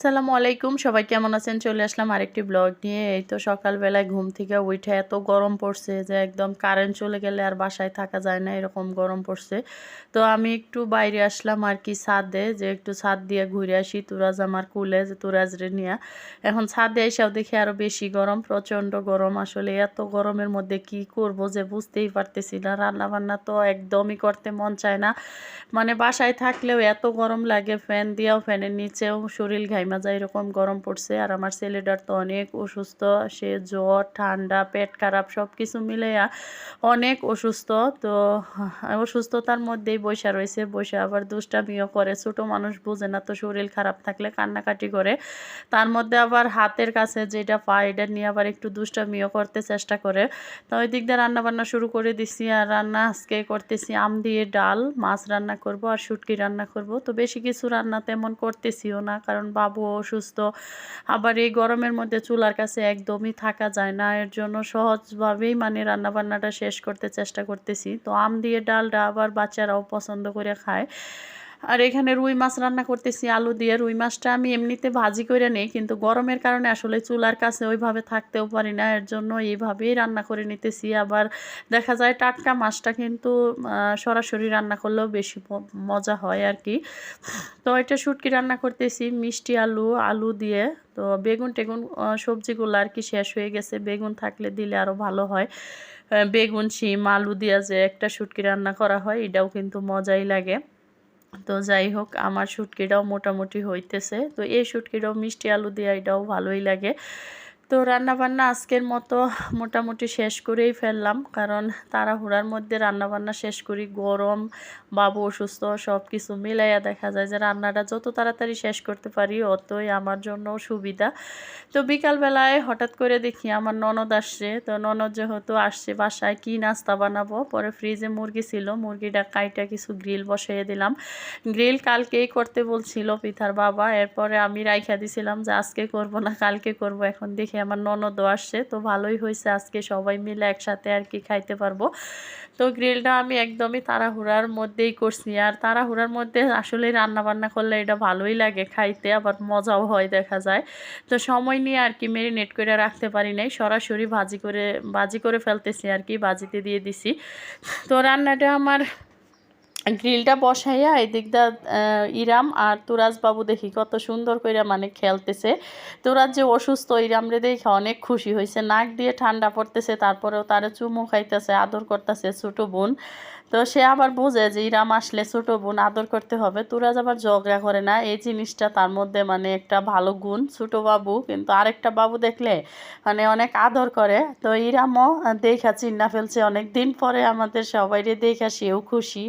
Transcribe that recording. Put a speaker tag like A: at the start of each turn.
A: আসসালামু আলাইকুম, সবাই কেমন আছেন? চলে আসলাম আরেকটি ব্লগ নিয়ে। এই তো সকালবেলায় ঘুম থেকে উঠে এত গরম পড়ছে যে একদম কারেন্ট চলে গেলে আর বাসায় থাকা যায় না, এরকম গরম পড়ছে। তো আমি একটু বাইরে আসলাম আর কি ছাদে, যে একটু ছাদ দিয়ে ঘুরে আসি, তুরাজ আমার কুলে, যে তুরাজ নিয়ে। এখন ছাদে এসেও দেখি আরও বেশি গরম, প্রচণ্ড গরম। আসলে এত গরমের মধ্যে কি করব যে বুঝতেই পারতেছি না। রান্না বান্না তো একদমই করতে মন চায় না। মানে বাসায় থাকলেও এত গরম লাগে, ফ্যান দিয়েও ফ্যানের নিচেও শরীর ঘাইমা যায় এরকম গরম পড়ছে আর আমার ছেলেটার তো অনেক অসুস্থ, সে জ্বর, ঠান্ডা, পেট খারাপ সব কিছু মিলেয়া অনেক অসুস্থ। তো অসুস্থতার মধ্যেই বৈশা রয়েছে বৈশা আবার দুষ্টামিও করে। ছোট মানুষ বুঝে না তো শরীর খারাপ থাকলে কান্নাকাটি করে। তার মধ্যে আবার হাতের কাছে যেটা পায়, এটা নিয়ে আবার একটু দুষ্টামিও করতে চেষ্টা করে। তো ওই দিক দিয়ে রান্না বান্না শুরু করে দিছি আর রান্না আজকে করতেছি আম দিয়ে ডাল, মাছ রান্না করব আর শুটকি রান্না করব। তো বেশি কিছু রান্না তেমন করতেছিও না, কারণ বাবু অসুস্থ। আবার এই গরমের মধ্যে চুলার কাছে একদমই থাকা যায় না। এর জন্য সহজভাবেই মানে রান্নাবান্নাটা শেষ করতে চেষ্টা করতেছি। তো আম দিয়ে ডালটা আবার বাচ্চারাও পছন্দ করে খায়। আর এখানে রুই মাছ রান্না করতেছি, আলু দিয়ে। রুই মাছটা আমি এমনিতে ভাজি করে নেই, কিন্তু গরমের কারণে আসলে চুলার কাছে ওইভাবে থাকতেও পারি না। এর জন্য এইভাবেই রান্না করে নিতেছি। আবার দেখা যায় টাটকা মাছটা কিন্তু সরাসরি রান্না করলেও বেশি মজা হয় আর কি। তো এটা শুটকি রান্না করতেছি, মিষ্টি আলু আলু দিয়ে। তো বেগুন টেগুন সবজিগুলো আর কি শেষ হয়ে গেছে। বেগুন থাকলে দিলে আরও ভালো হয়। বেগুন, শিম, আলু দিয়া যে একটা শুটকি রান্না করা হয়, এটাও কিন্তু মজাই লাগে। তো যাই হোক, আমার শুটকিটাও মোটামুটি হইতেছে। তো এই শুটকিটাও মিষ্টি আলু দিয়ে, এটাও ভালোই লাগে। তো রান্নাবান্না আজকের মতো মোটামুটি শেষ করেই ফেললাম, কারণ তাড়াহুড়ার মধ্যে রান্নাবান্না শেষ করি। গরম, বাবু অসুস্থ সব কিছু মিলাইয়া দেখা যায় যে রান্নাটা যত তাড়াতাড়ি শেষ করতে পারি, অতই আমার জন্য সুবিধা। তো বিকালবেলায় হঠাৎ করে দেখি আমার ননদ আসছে। তো ননদ যেহেতু আসছে বাসায়, কি নাস্তা বানাবো? পরে ফ্রিজে মুরগি ছিল, মুরগিটা কাইটা কিছু গ্রিল বসিয়ে দিলাম। গ্রিল কালকেই করতে বলছিল পিঠার বাবা, এরপরে আমি রাইখা দিছিলাম যে আজকে করব না, কালকে করব, এখন দেখি আমার ননদও আসছে, তো ভালোই হয়েছে আজকে সবাই মিলে একসাথে আর কি খাইতে পারব। তো গ্রিলটা আমি একদমই তাড়াহুড়ার মধ্যেই করছি, আর তাড়াহুড়ার মধ্যে আসলে রান্না বান্না করলে এটা ভালোই লাগে খাইতে, আবার মজাও হয় দেখা যায়। তো সময় নিয়ে আর কি মেরিনেট করে রাখতে পারি নাই, সরাসরি ভাজি করে ভাজি করে ফেলতেছি আর কি, ভাজিতে দিয়ে দিছি। তো রান্নাটা আমার গ্রিলটা বসাইয়া এদিক দা ইরাম আর তুরাজ বাবু দেখি কত সুন্দর করে মানে খেলতেছে। তুরাজ যে অসুস্থ, ইরাম রে দেখে অনেক খুশি হয়েছে নাক দিয়ে ঠান্ডা পড়তেছে, তারপরেও তারা চুমু খাইতেছে, আদর করতেছে ছোটো বোন। তো সে আবার বোঝে যে ইরাম আসলে ছোটো বোন, আদর করতে হবে। তুরাজ আবার ঝগড়া করে না, এই জিনিসটা তার মধ্যে মানে একটা ভালো গুণ, ছোটো বাবু। কিন্তু আরেকটা বাবু দেখলে মানে অনেক আদর করে। তো ইরামও দেখা চিন্না ফেলছে অনেক দিন পরে আমাদের সবাইরে দেখা সেও খুশি।